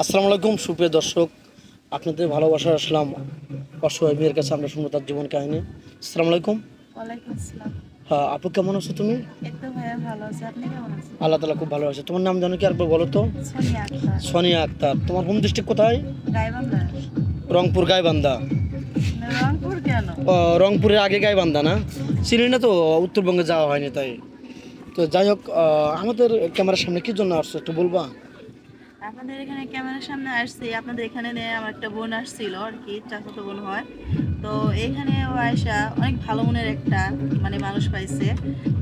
আসসালামু আলাইকুম সুপ্রিয় দর্শক। আপনাদের ভালোবাসা আসলাম অসহায় মেয়ের কাছে আমরা শুনব তার জীবন কাহিনী। আসসালামু আলাইকুম। হ্যাঁ আপু কেমন আছো তুমি? আল্লাহ তালা খুব ভালো আছে। তোমার নাম জানো কি আরেকবার বলো তো? সোনিয়া আক্তার। তোমার হোম ডিস্ট্রিক্ট কোথায়? রংপুর গাইবান্ধা। রংপুরের আগে গাইবান্ধা না? চিনি না তো উত্তরবঙ্গে যাওয়া হয়নি তাই। তো যাই হোক আমাদের ক্যামেরার সামনে কি জন্য আসছো একটু বলবা? আপনাদের এখানে ক্যামেরার সামনে আসছি। আপনাদের এখানে নিয়ে আমার একটা বোন আসছিল আর কি চাচাতো বোন হয়। তো এইখানে ও আয়সা অনেক ভালো মনের একটা মানে মানুষ পাইছে।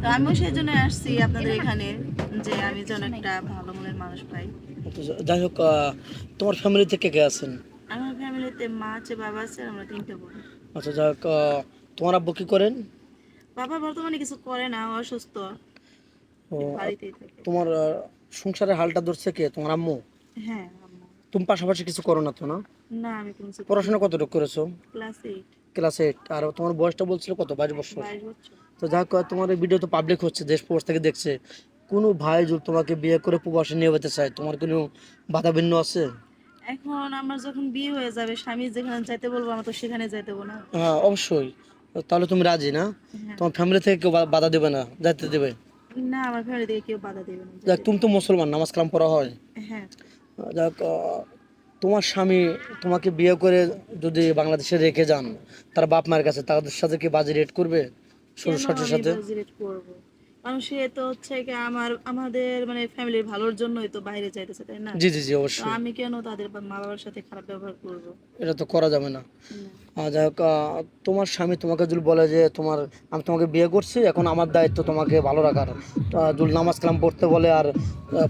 তো আমিও সেই জন্য আসছি আপনাদের এখানে যে আমি যেন একটা ভালো মনের মানুষ পাই। যাই হোক তোমার ফ্যামিলিতে কে কে আছেন? আমার ফ্যামিলিতে মা আছে বাবা আছে আমরা তিনটে বোন। আচ্ছা যাই হোক তোমার আব্বু কি করেন? বাবা বর্তমানে কিছু করে না অসুস্থ। থাকে। তোমার সংসারের হালটা ধরছে কে? তোমার আম্মু? হ্যাঁ আম্মু। তুমি পাশাপাশি কিছু করো না তো না? না আমি কোনো কিছু পড়াশোনা কতটুকু করেছ? ক্লাস এইট ক্লাস এইট আর তোমার বয়সটা বলছিল কত? বাইশ বছর। বাইশ বছর। তো তোমার এই ভিডিও তো পাবলিক হচ্ছে দেশ প্রবাস থেকে দেখছে। কোনো ভাই যদি তোমাকে বিয়ে করে প্রবাসে নিয়ে যেতে চায় তোমার কোনো বাধা ভিন্ন আছে? এখন আমার যখন বিয়ে হয়ে যাবে স্বামী যেখানে যাইতে বলব আমরা তো সেখানে যাইতে না। হ্যাঁ অবশ্যই। তাহলে তুমি রাজি না? হ্যাঁ। তোমার ফ্যামিলি থেকে কেউ বাধা দেবে না? যাইতে দেবে? না আমার ফ্যামিলি থেকে কেউ বাধা দেবে না। যাক তুমি তো মুসলমান নামাজ কালাম পড়া হয়। হ্যাঁ। তোমার স্বামী তোমাকে বিয়ে করে যদি বাংলাদেশে রেখে যান তার বাপ মায়ের কাছে তাদের সাথে কি বাজি রেট করবে? ষোলো ষাটের সাথে? সে তো হচ্ছে কি আমার আমাদের মানে ফ্যামিলির ভালোর জন্যই তো বাইরে যাইতেছে তাই না? জি জি জি অবশ্যই। আমি কেন তাদের মা বাবার সাথে খারাপ ব্যবহার করব? এটা তো করা যাবে না। যাই হোক তোমার স্বামী তোমাকে যদি বলে যে তোমার আমি তোমাকে বিয়ে করছি এখন আমার দায়িত্ব তোমাকে ভালো রাখার। যদি নামাজ কালাম পড়তে বলে আর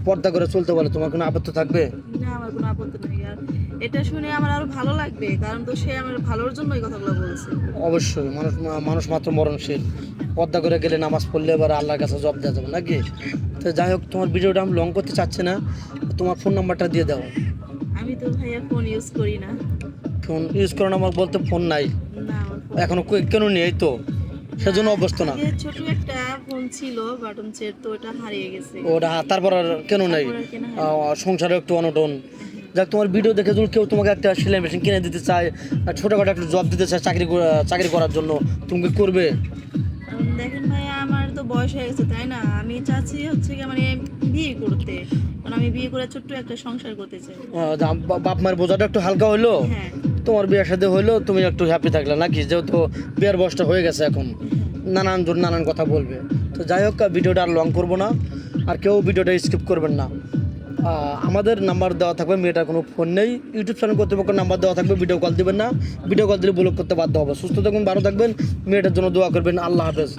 পর্দা করে চলতে বলে তোমার কোনো আপত্তি থাকবে? না আমার কোনো আপত্তি নেই। আর এটা শুনে আমার আরও ভালো লাগবে কারণ তো সে আমার ভালোর জন্য এই কথাগুলো বলছে। অবশ্যই মানুষ মানুষ মাত্র মরণশীল। পর্দা করে গেলে নামাজ পড়লে এবার আল্লাহর কাছে জব দেওয়া যাবে নাকি? তো যাই হোক তোমার ভিডিওটা আমি লং করতে চাচ্ছি না। তোমার ফোন নাম্বারটা দিয়ে দাও। আমি তো ভাইয়া ফোন ইউজ করি না। ফোন ইউজ করেন আমার বলতে ফোন নাই। না এখনও কেন নেই? তো। সেজন্য অভ্যস্ত না। ছোট একটা ফোন ছিল বাটন সেট তো ওটা হারিয়ে গেছে। ওটা তারপর আর কেন নাই? সংসারে একটু অনটন। যাক তোমার ভিডিও দেখে যদি কেউ তোমাকে একটা সেলাই মেশিন কিনে দিতে চায় ছোটোখাটো একটা জব দিতে চায় চাকরি চাকরি করার জন্য তুমি কি করবে? বয়স হয়ে গেছে তাই না? আমি চাচ্ছি হচ্ছে কি মানে বিয়ে করতে। কারণ আমি বিয়ে করে ছোট্ট একটা সংসার করতে চাই। বাপ মায়ের বোঝাটা একটু হালকা হইল? হ্যাঁ। তোমার বিয়ের সাথে হইল তুমি একটু হ্যাপি থাকলে নাকি? যেহেতু বিয়ের বয়সটা হয়ে গেছে এখন নানান জন নানান কথা বলবে। তো যাই হোক ভিডিওটা আর লং করব না আর কেউ ভিডিওটা স্কিপ করবেন না। আমাদের নাম্বার দেওয়া থাকবে মেয়েটার কোনো ফোন নেই। ইউটিউব চ্যানেল কর্তৃপক্ষের নাম্বার দেওয়া থাকবে ভিডিও কল দিবেন না। ভিডিও কল দিলে ব্লক করতে বাধ্য হবে। সুস্থ থাকবেন ভালো থাকবেন মেয়েটার জন্য দোয়া করবেন। আল্লাহ হাফেজ।